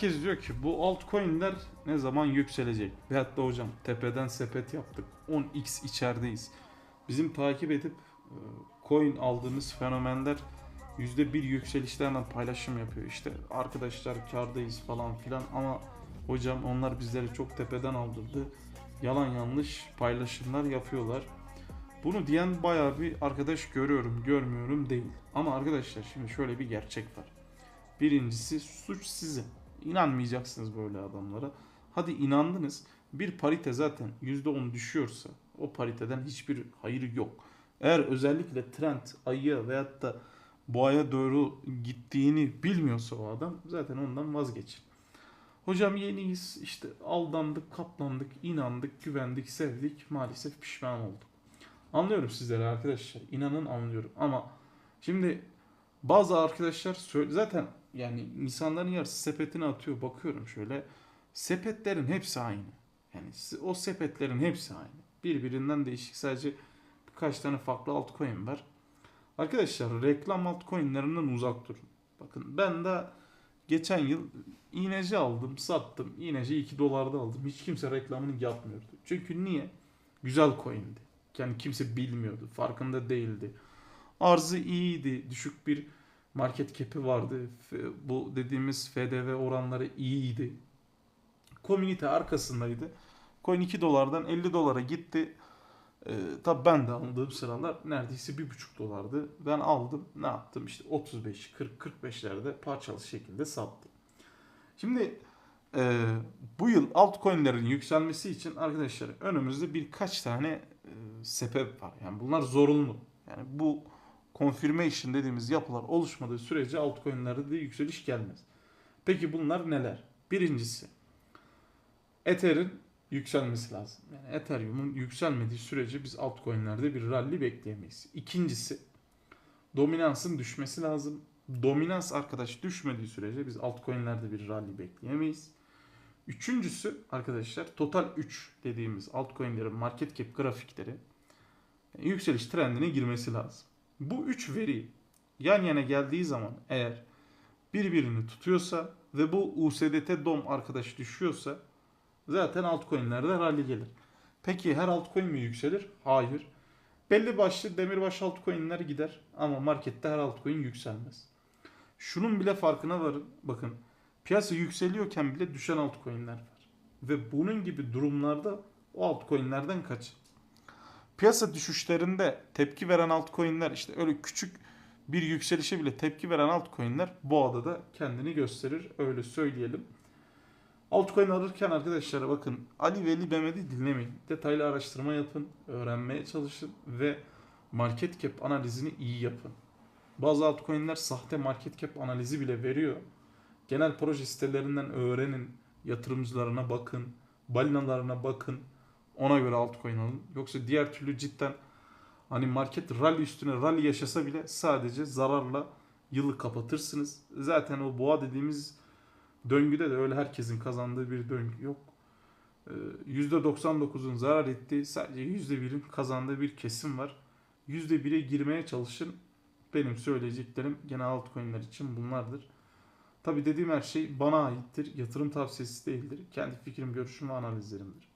Herkes diyor ki bu altcoin'ler ne zaman yükselecek? Veyahut da hocam tepeden sepet yaptık. 10x içerideyiz. Bizim takip edip e, coin aldığımız fenomenler %1 yükselişlerle paylaşım yapıyor. İşte arkadaşlar kardayız falan filan ama hocam onlar bizleri çok tepeden aldırdı. Yalan yanlış paylaşımlar yapıyorlar. Bunu diyen bayağı bir arkadaş görüyorum, görmüyorum değil. Ama arkadaşlar şimdi şöyle bir gerçek var. Birincisi suç sizin. İnanmayacaksınız böyle adamlara. Hadi inandınız. Bir parite zaten %10 düşüyorsa o pariteden hiçbir hayır yok. Eğer özellikle trend ayıya veyahut da boğaya doğru gittiğini bilmiyorsa o adam zaten ondan vazgeçin. Hocam yeniyiz işte aldandık, katlandık, inandık, güvendik, sevdik maalesef pişman olduk. Anlıyorum sizleri arkadaşlar. inanın anlıyorum ama şimdi bazı arkadaşlar zaten yani insanların yarısı sepetine atıyor bakıyorum şöyle. Sepetlerin hepsi aynı. Yani o sepetlerin hepsi aynı. Birbirinden değişik sadece birkaç tane farklı altcoin var. Arkadaşlar reklam altcoin'lerinden uzak durun. Bakın ben de geçen yıl iğneci aldım, sattım. İğneci 2 dolarda aldım. Hiç kimse reklamını yapmıyordu. Çünkü niye? Güzel coin'di. Yani kimse bilmiyordu, farkında değildi. Arzı iyiydi, düşük bir market cap'i vardı. Bu dediğimiz FDV oranları iyiydi. Komünite arkasındaydı. Coin 2 dolardan 50 dolara gitti. Ee, tabii ben de aldığım sıralar neredeyse 1,5 dolardı. Ben aldım ne yaptım işte 35, 40, 45'lerde parçalı şekilde sattım. Şimdi e, bu yıl altcoin'lerin yükselmesi için arkadaşlar önümüzde birkaç tane e, sebep var. Yani bunlar zorunlu. Yani bu confirmation dediğimiz yapılar oluşmadığı sürece altcoin'lerde de yükseliş gelmez. Peki bunlar neler? Birincisi Ether'in yükselmesi lazım. Yani Ethereum'un yükselmediği sürece biz altcoin'lerde bir rally bekleyemeyiz. İkincisi dominansın düşmesi lazım. Dominans arkadaş düşmediği sürece biz altcoin'lerde bir rally bekleyemeyiz. Üçüncüsü arkadaşlar total 3 dediğimiz altcoin'lerin market cap grafikleri yani yükseliş trendine girmesi lazım. Bu üç veri yan yana geldiği zaman eğer birbirini tutuyorsa ve bu USDT DOM arkadaş düşüyorsa zaten altcoin'lerde rally gelir. Peki her altcoin mi yükselir? Hayır. Belli başlı demirbaş altcoin'ler gider ama markette her altcoin yükselmez. Şunun bile farkına varın. Bakın piyasa yükseliyorken bile düşen altcoin'ler var. Ve bunun gibi durumlarda o altcoin'lerden kaçın. Piyasa düşüşlerinde tepki veren altcoin'ler işte öyle küçük bir yükselişe bile tepki veren altcoin'ler boğada da kendini gösterir. Öyle söyleyelim. Altcoin alırken arkadaşlar bakın Ali Veli Mehmet'i dinlemeyin. Detaylı araştırma yapın, öğrenmeye çalışın ve market cap analizini iyi yapın. Bazı altcoin'ler sahte market cap analizi bile veriyor. Genel proje sitelerinden öğrenin, yatırımcılarına bakın, balinalarına bakın. Ona göre altcoin alın. Yoksa diğer türlü cidden hani market rally üstüne rally yaşasa bile sadece zararla yılı kapatırsınız. Zaten o boğa dediğimiz döngüde de öyle herkesin kazandığı bir döngü yok. Ee, %99'un zarar ettiği sadece %1'in kazandığı bir kesim var. %1'e girmeye çalışın. Benim söyleyeceklerim genel altcoin'ler için bunlardır. Tabi dediğim her şey bana aittir. Yatırım tavsiyesi değildir. Kendi fikrim, görüşüm ve analizlerimdir.